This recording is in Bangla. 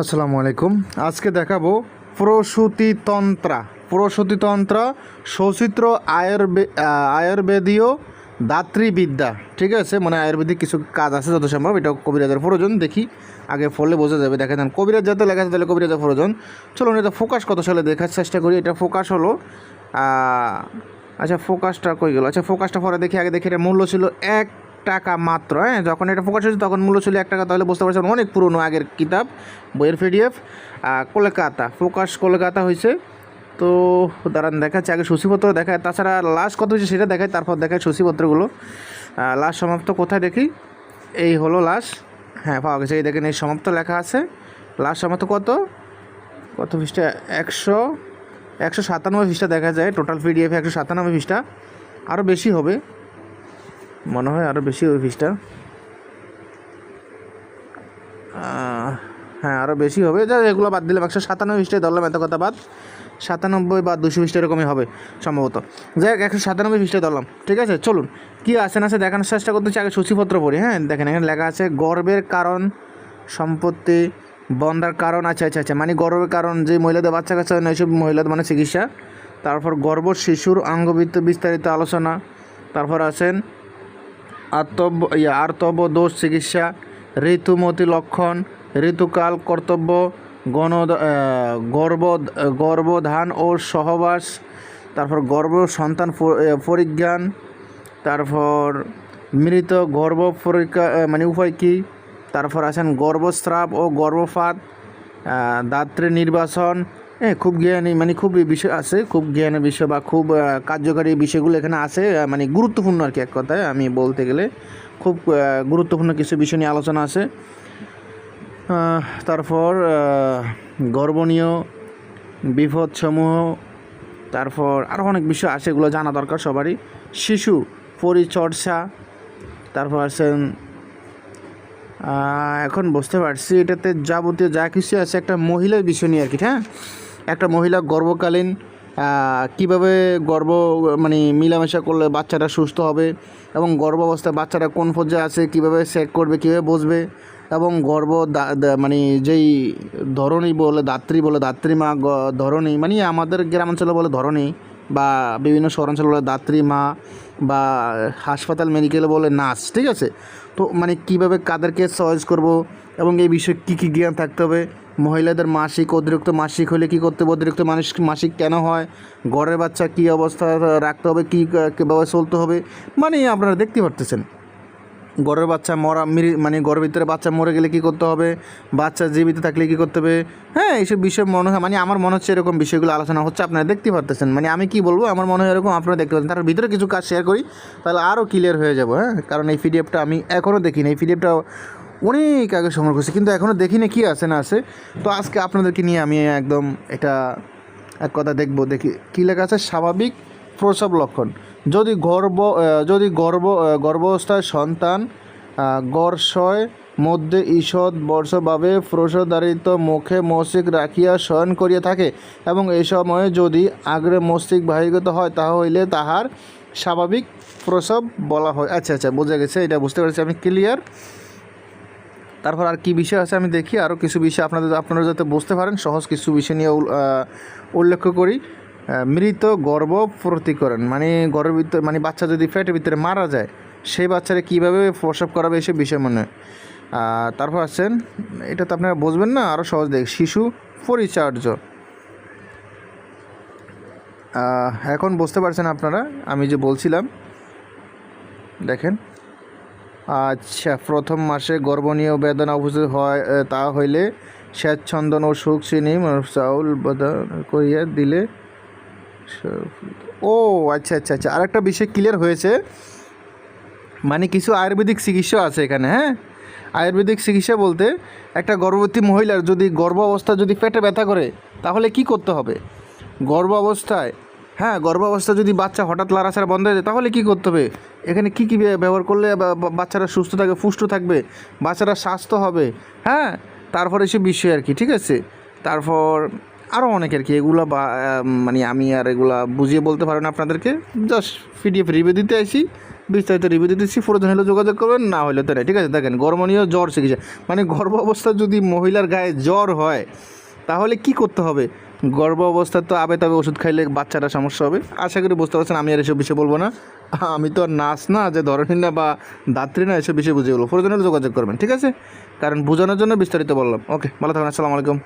আসসালামু আলাইকুম আজকে দেখাবো প্রসূতিতন্ত্রা। প্রসূতিতন্ত্র সচিত্র আয়ুর্বে আয়ুর্বেদীয় দাত্রীবিদ্যা ঠিক আছে? মানে আয়ুর্বেদিক কিছু কাজ আছে, যত সম্ভব এটা কবিরাজের প্রয়োজন। দেখি আগে ফলে বোঝা যাবে। দেখা যান কবিরাজ যাতে লেখা আছে তাহলে কবিরাজের প্রয়োজন। চলুন, এটা ফোকাস কত সালে দেখার চেষ্টা করি। এটা ফোকাস হলো আচ্ছা ফোকাসটা কই গেল? আচ্ছা ফোকাসটা পরে দেখি। আগে দেখি এটা মূল্য ছিল এক টাকা মাত্র হ্যাঁ? যখন এটা ফোকাস হয়েছে তখন মূল্য ছিল এক টাকা, তাহলে বুঝতে পারছেন অনেক পুরনো আগের কিতাব, বইয়ের পিডিএফ কলকাতা ফোকাস কলকাতা হয়েছে। তো দাঁড়ান, দেখাচ্ছে, আগে সূচিপত্র দেখায়, তাছাড়া লাস্ট কত হয়েছে সেটা দেখায়, তারপর দেখায় সূচিপত্রগুলো। লাস্ট সমাপ্ত কোথায় দেখি? এই হলো লাস্ট হ্যাঁ পাওয়া গেছে, এই দেখেন, এই সমাপ্ত লেখা আছে। লাস্ট সমাপ্ত কত? কত পৃষ্ঠা? একশো একশো সাতানব্বই পৃষ্ঠা দেখা যায় টোটাল পিডিএফ একশো সাতানব্বই পৃষ্ঠা। আরও বেশি হবে। মনে হয় আরও বেশি হবে ফিসটা হ্যাঁ আরও বেশি হবে। যা, এগুলো বাদ দিলাম। একশো সাতানব্বই পৃষ্ঠায় ধরলাম, এত কথা বাদ। সাতানব্বই বা দুশো পৃষ্ঠা এরকমই হবে, সম্ভবত। যাই হোক, একশো সাতানব্বই পৃষ্ঠায় ধরলাম। ঠিক আছে? চলুন। কী আছে না আছে দেখানোর চেষ্টা করতেছি আগে সূচিপত্র পড়ি হ্যাঁ? দেখেন, এখানে লেখা আছে, গর্বের কারণ, সম্পত্তি, বন্ধার কারণ আচ্ছা আচ্ছা আচ্ছা মানে গর্বের কারণ, যে মহিলাদের বাচ্চা কাচ্চা হয় না এইসব মহিলাদের মানে চিকিৎসা। তারপর গর্ব, শিশুর অঙ্গবিত্ত বিস্তারিত আলোচনা। তারপর আছেন আর্তব্য আর্তব্য দোষ চিকিৎসা, ঋতুমতি লক্ষণ, ঋতুকাল কর্তব্য গণ গর্ব গর্ভধান ও সহবাস, তারপর গর্ভ সন্তান পরিজ্ঞান, তারপর মৃত গর্ভ পরীক্ষা মানে উপায় কী? তারপর আছেন গর্ভস্রাব ও গর্ভপাত দাত্রী নির্বাচন হ্যাঁ খুব জ্ঞানী মানে খুব বিষয় আছে খুব জ্ঞানের বিষয় বা খুব কার্যকারী বিষয়গুলো এখানে আছে মানে গুরুত্বপূর্ণ আর কি এক কথায় আমি বলতে গেলে। খুব গুরুত্বপূর্ণ কিছু বিষয় নিয়ে আলোচনা আছে। তারপর আহ, গর্ভনীয় বিপদসমূহ তারপর আরও অনেক বিষয় আছে এগুলো জানা দরকার সবারই। শিশু পরিচর্যা তারপর আছেন এখন বুঝতে পারছি এটাতে যাবতীয় যা কিছু আছে একটা মহিলার বিষয় নিয়ে আর কি হ্যাঁ? একটা মহিলা গর্ভকালীন কীভাবে গর্ভ মানে মিলামেশা করলে বাচ্চাটা সুস্থ হবে এবং গর্ভ অবস্থায় বাচ্চাটা কোন পর্যায়ে আছে, কীভাবে সেক করবে, কীভাবে বসবে এবং দা- মানে যেই ধরনী বলে, দাত্রী বলে দাত্রী মা ধরনী মানে আমাদের গ্রামাঞ্চলে বলে ধরনী বা বিভিন্ন শহরাঞ্চল বলে দাত্রী মা বা হাসপাতাল মেডিকেল বলে নার্স, ঠিক আছে? তো মানে কীভাবে কাদেরকে চয়েস করব এবং এই বিষয়ে কী কী জ্ঞান থাকতে হবে? মহিলাদের মাসিক অতিরিক্ত মাসিক হলে কী করতে হবে? অতিরিক্ত মানুষ মাসিক কেন হয়? ঘরের বাচ্চা কী অবস্থা, রাখতে হবে, কী, কীভাবে চলতে হবে? মানে আপনারা দেখতে পারতেছেন। গরের বাচ্চা মরা, মিরি মানে গরের ভিতরে বাচ্চা মরে গেলে কী করতে হবে? বাচ্চা জীবিত থাকলে কী করতে হবে? হ্যাঁ এইসব বিষয় মনে হয় মানে আমার মনে হচ্ছে এরকম বিষয়গুলো আলোচনা হচ্ছে, আপনারা দেখতে পারতেছেন। মানে আমি কি বলব, আমার মনে হয় এরকম আপনারা দেখতে পাচ্ছেন তার ভিতরে কিছু কাজ শেয়ার করি, তাহলে আরও ক্লিয়ার হয়ে যাব হ্যাঁ? কারণ এই পিডিএফটা আমি এখনও দেখিনি। এই পিডিএফটা অনেক আগে সংগ্রহ করছি, কিন্তু এখনও দেখিনি কি আছে, না আছে। তো আজকে আপনাদেরকে নিয়ে আমি একদম এটা এক কথা দেখব। দেখি, কী লেখা আছে? স্বাভাবিক প্রসব লক্ষণ। যদি গর্ভ যদি গর্ভ গর্ভাবস্থায় সন্তান গর্ষয় মধ্যে ঈষৎ বর্ষভাবে প্রসদারিত মুখে মস্তিষ্ক রাখিয়া শয়ন করিয়া থাকে এবং এই সময়ে যদি আগ্রে মস্তিষ্ক বাহিগত হয় তাহা হইলে তাহার স্বাভাবিক প্রসব বলা হয়। আচ্ছা আচ্ছা বোঝা গেছে, এটা বুঝতে পারছি আমি, ক্লিয়ার? তারপর আর কি বিষয় আছে আমি দেখি আরও কিছু বিষয় আপনাদের, আপনারা যাতে বুঝতে পারেন, সহজ কিছু বিষয় নিয়ে উল্লেখ করি। মৃত গর্ভ প্রতিকরণ মানে গর্ভের ভিতরে মানে বাচ্চা যদি ফ্যাটের ভিতরে মারা যায়, সেই বাচ্চারা কীভাবে প্রসব করাবে এসব বিষয় মনে তারপর আছেন, এটা তো আপনারা বুঝবেন না আরও সহজ দেখ। শিশু পরিচর্য। এখন বুঝতে পারছেন আপনারা, আমি যে বলছিলাম, দেখেন। আচ্ছা প্রথম মাসে গর্ভনীয় বেদনা উপস্থিত হয় তা হইলে স্বেচ্ছন্দন ও সুখ চিনি চাউল করিয়া দিলে স- ও আচ্ছা আচ্ছা আচ্ছা। আরেকটা বিষয় ক্লিয়ার হয়েছে। মানে কিছু আয়ুর্বেদিক চিকিৎসা আছে এখানে হ্যাঁ? আয়ুর্বেদিক চিকিৎসা বলতে একটা গর্ভবতী মহিলার যদি গর্ভ অবস্থা যদি পেটে ব্যথা করে, তাহলে কি করতে হবে? গর্ভ অবস্থায় হ্যাঁ গর্ভ অবস্থায় যদি বাচ্চা হঠাৎ লাড়াছাড়া বন্ধ হয়ে যায়, তাহলে কি করতে হবে? এখানে কি কি ব্য- ব্যবহার করলে বাচ্চারা সুস্থ থাকবে পুষ্ট থাকবে? বাচ্চারা স্বাস্থ্য হবে হ্যাঁ? তারপরে সে বিষয় আর কি, ঠিক আছে? তারপর আরও অনেক আর কি, এগুলো বা মানে আমি আর এগুলা বুঝিয়ে বলতে পারব না আপনাদেরকে। জাস্ট পিডিএফ রিভিউ দিতে আসি বিস্তারিত রিভিউ দিতেছি প্রয়োজন হলে যোগাযোগ করবেন, না হলে তো নাই। ঠিক আছে, দেখেন গর্ভনীয় জ্বর চিকিৎসা। মানে গর্ভ অবস্থা যদি মহিলার গায়ে জ্বর হয়, তাহলে কি করতে হবে? গর্ভ অবস্থায় তো আবে তবে ওষুধ খাইলে বাচ্চাটা সমস্যা হবে। আশা করি বুঝতে পারছেন, আমি আর এসব বিষয়ে বলব না। আমি তো আর নাচ না, যে ধরনের না বা দাত্রী না, এসব বিষয়ে বুঝে বলব। প্রয়োজন হলে যোগাযোগ করবেন, ঠিক আছে? কারণ বোঝানোর জন্য বিস্তারিত বললাম। ওকে ভালো থাকবেন আসসালামু আলাইকুম।